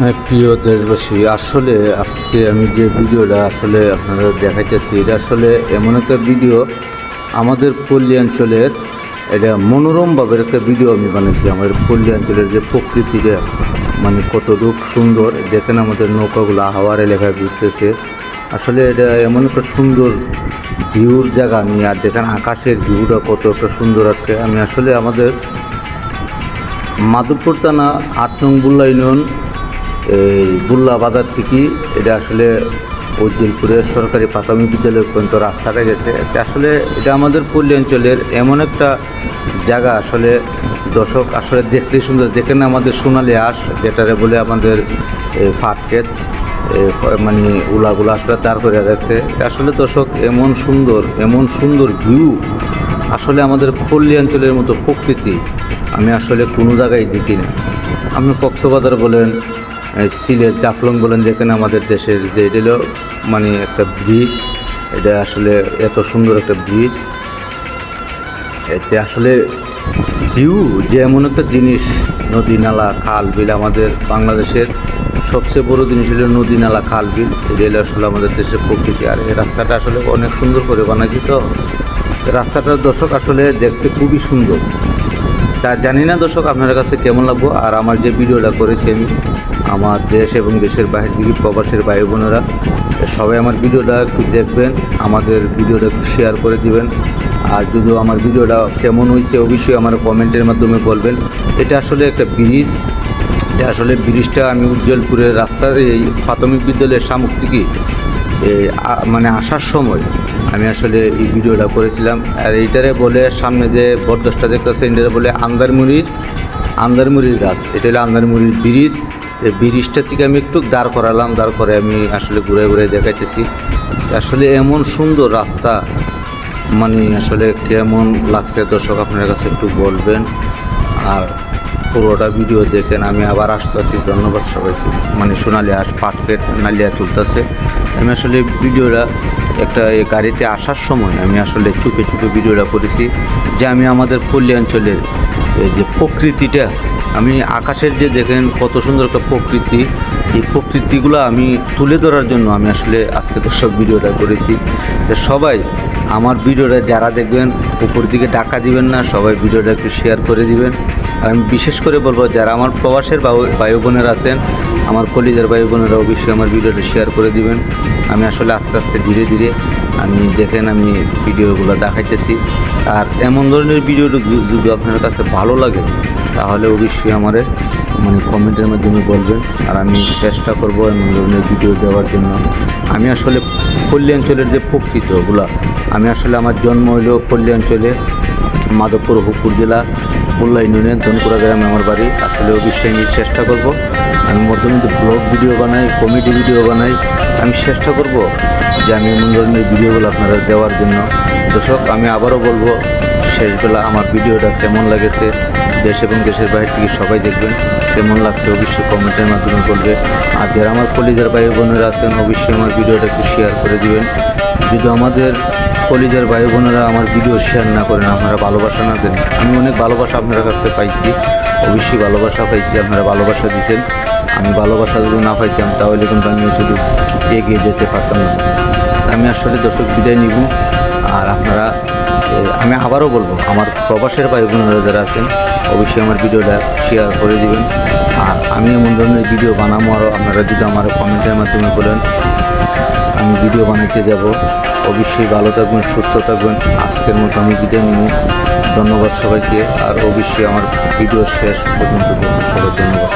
প্রিয় দেশবাসী, আসলে আজকে আমি যে ভিডিওটা আসলে আপনারা দেখাইতেছি, এটা আসলে এমন একটা ভিডিও আমাদের পল্লী অঞ্চলের এটা মনোরমভাবে একটা ভিডিও আমি বানিয়েছি আমাদের পল্লী অঞ্চলের যে প্রকৃতিটা মানে কত রূপ সুন্দর, দেখেন আমাদের নৌকাগুলো হাওয়ার এলাকায় ঘুরতেছে। আসলে এটা এমন একটা সুন্দর ভিউর জায়গা, আমি আর দেখেন আকাশের ভিউটা কত একটা সুন্দর আছে। আমি আসলে আমাদের মাধবপুর থানা আট নং বুল্লা ইউনিয়ন এই বুল্লা বাজার থেকে, এটা আসলে উজ্জ্বলপুরের সরকারি প্রাথমিক বিদ্যালয় পর্যন্ত রাস্তাটা গেছে। আসলে, এটা আমাদের পল্লী অঞ্চলের এমন একটা জায়গা, আসলে দর্শক আসলে দেখতে সুন্দর। দেখেন আমাদের সোনালি আঁশ, যেটারে বলে আমাদের এই ফাটকেট এই ফ- মানে উলাগুলো আসলে দাঁড় করে রাখছে। আসলে দর্শক এমন সুন্দর এমন সুন্দর ভিউ আসলে আমাদের পল্লী অঞ্চলের মতো প্রকৃতি, আমি আসলে কোনো জায়গায় দেখি না। আপনি কক্সবাজার বলেন সিলেট জাফলং বলেন যেখানে আমাদের দেশের যে এটা হলো মানে একটা ব্রিজ এটা আসলে এত সুন্দর একটা ব্রিজ এতে আসলে ভিউ যে এমন একটা জিনিস, নদী নালা, খাল বিল আমাদের বাংলাদেশের সবচেয়ে বড় জিনিস হলো নদী নালা, খাল বিল। এটা হলো আসলে আমাদের দেশের প্রকৃতি। আর এই রাস্তাটা আসলে অনেক সুন্দর করে বানাইছি তো। রাস্তাটার দর্শক আসলে দেখতে খুবই সুন্দর। তা জানি না দর্শক আপনার কাছে কেমন লাগবো। আর আমার যে ভিডিওটা করেছি আমি, আমার দেশ এবং দেশের বাইরে থেকে প্রবাসের ভাই বোনেরা, সবাই আমার ভিডিওটা একটু দেখবেন, আমাদের ভিডিওটা একটু শেয়ার করে দিবেন। আর যদি আমার ভিডিওটা কেমন হয়েছে অবশ্যই আমার কমেন্টের মাধ্যমে বলবেন। এটা আসলে একটা ব্রিজ, এটা আসলে ব্রিজটা আমি উজ্জ্বলপুরের রাস্তার এই প্রাথমিক বিদ্যালয়ের সামুখ থেকে মানে আসার সময় আমি আসলে এই ভিডিওটা করেছিলাম। আর এইটারে বলে সামনে যে বরদশটা দেখতেছে এটারে বলে আন্দারমুড়ির আন্দারমুড়ির গাছ। এটা হলো আন্দারমুড়ির ব্রিজ। এই ব্রিজটা থেকে আমি একটু দাঁড় করালাম, দাঁড় করে আমি আসলে ঘুরে ঘুরে দেখাইতেছি। আসলে এমন সুন্দর রাস্তা মানে আসলে কেমন লাগছে দর্শক আপনার কাছে একটু বলবেন। আর পুরোটা ভিডিও দেখেন, আমি আবার আসতেছি। ধন্যবাদ সবাইকে। মানে সোনালি আস পাটকেট নালিয়া তুলতেছে। আমি আসলে ভিডিওটা একটা গাড়িতে আসার সময় আমি আসলে চুপে চুপে ভিডিওটা করেছি যে আমি আমাদের পল্লী অঞ্চলের যে প্রকৃতিটা, আমি আকাশের যে দেখেন কত সুন্দর একটা প্রকৃতি, এই প্রকৃতিগুলো আমি তুলে ধরার জন্য আমি আসলে আজকে দর্শক ভিডিওটা করেছি। তো সবাই আমার ভিডিওটা যারা দেখবেন, উপর দিকে ডাকা দিবেন না, সবাই ভিডিওটা একটু শেয়ার করে দিবেন। আর আমি বিশেষ করে বলব, যারা আমার প্রবাসের ভাই বোনেরা আছেন আমার কলিজার ভাই বোনেরা অবশ্যই আমার ভিডিওটা শেয়ার করে দিবেন। আমি আসলে আস্তে আস্তে ধীরে ধীরে আমি দেখেন আমি ভিডিওগুলো দেখাইতেছি। আর এমন ধরনের ভিডিও যদি আপনার কাছে ভালো লাগে, তাহলে অবশ্যই আমার মানে কমেন্টের মাধ্যমে বলবেন। আর আমি চেষ্টা করব এমন ধরনের ভিডিও দেওয়ার জন্য। আমি আসলে পল্লী অঞ্চলের যে প্রকৃত ওগুলা আমি আসলে আমার জন্ম হইল পল্লী অঞ্চলে মাধবপুর হুপুর জেলা। মোল্লা ইউনিয়নের ধনপুরা গ্রামে আমার বাড়ি। আসলে আমি চেষ্টা করব। আমি মধ্যে মধ্যে ব্লগ ভিডিও বানাই, কমেডি ভিডিও বানাই। আমি চেষ্টা করব যে আমি এমন ধরনের ভিডিওগুলো আপনারা দেওয়ার জন্য। দর্শক, আমি আবারও বলব, শেষবেলা আমার ভিডিওটা কেমন লাগেছে, দেশ এবং দেশের বাইরে থেকে সবাই দেখবেন। কেমন লাগছে অবশ্যই কমেন্টের মাধ্যমে বলবে। আর যারা আমার কলিজার ভাই বোনেরা আছেন, অবশ্যই আমার ভিডিওটা একটু শেয়ার করে দিবেন। যদি আমাদের কলিজার ভাই বোনেরা আমার ভিডিও শেয়ার না করেন, আপনারা ভালোবাসা না দেন। আমি অনেক ভালোবাসা আপনার কাছ থেকে পাইছি, অবশ্যই ভালোবাসা পাইছি, আপনারা ভালোবাসা দিয়েছেন। আমি ভালোবাসা যদি না পাইতাম, তাহলে কিন্তু আমি শুধু এগিয়ে যেতে পারতাম না। আমি আসলে দর্শক বিদায় নিব, আর আপনারা আমি আবারও বলব, আমার প্রবাসের ভাই বোনেরা যারা আছেন, অবশ্যই আমার ভিডিওটা শেয়ার করে দিবেন। আর আমি এমন ধরনের ভিডিও বানাবো আরও আপনারা যদি আমার কমেন্টের মাধ্যমে বলেন। আমি ভিডিও বানিয়ে যাব। অবশ্যই ভালো থাকবেন, সুস্থ থাকবেন। আজকের মতো আমি বিদায় নিব। ধন্যবাদ সবাইকে। আর অবশ্যই আমার ভিডিও শেষ পর্যন্ত সবাই ধন্যবাদ।